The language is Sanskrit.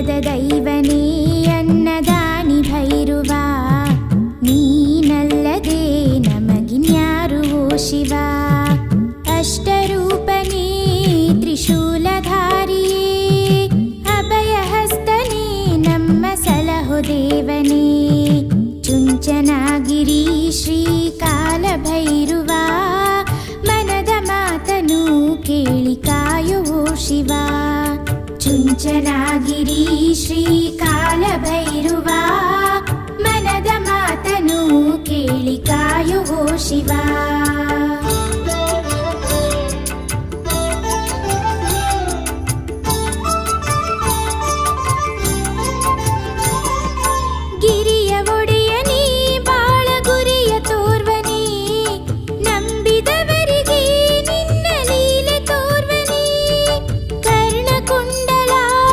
ವರದ ದೈವನೇ ಅನ್ನದಾನಿ ಭೈರುವ ನೀನಲ್ಲದೆ ನಮಗಿನ್ಯಾರು ಓ ಶಿವ ಅಷ್ಟರೂಪನೇ ತ್ರಿಶೂಲಧಾರಿಯೇ ಅಭಯಹಸ್ತನೇ ನಮ್ಮ ಸಲಹು ದೇವನೇ ಚುಂಚನಗಿರಿ ಶ್ರೀಕಾಲಭೈರುವ ಮನದ ಮಾತನು ಕೇಳಿ ಕಾಯುವೋ ಶಿವ कुञ्चनागिरी श्रीकालभैरुवा मनद मातनु केळिकायुः शिवा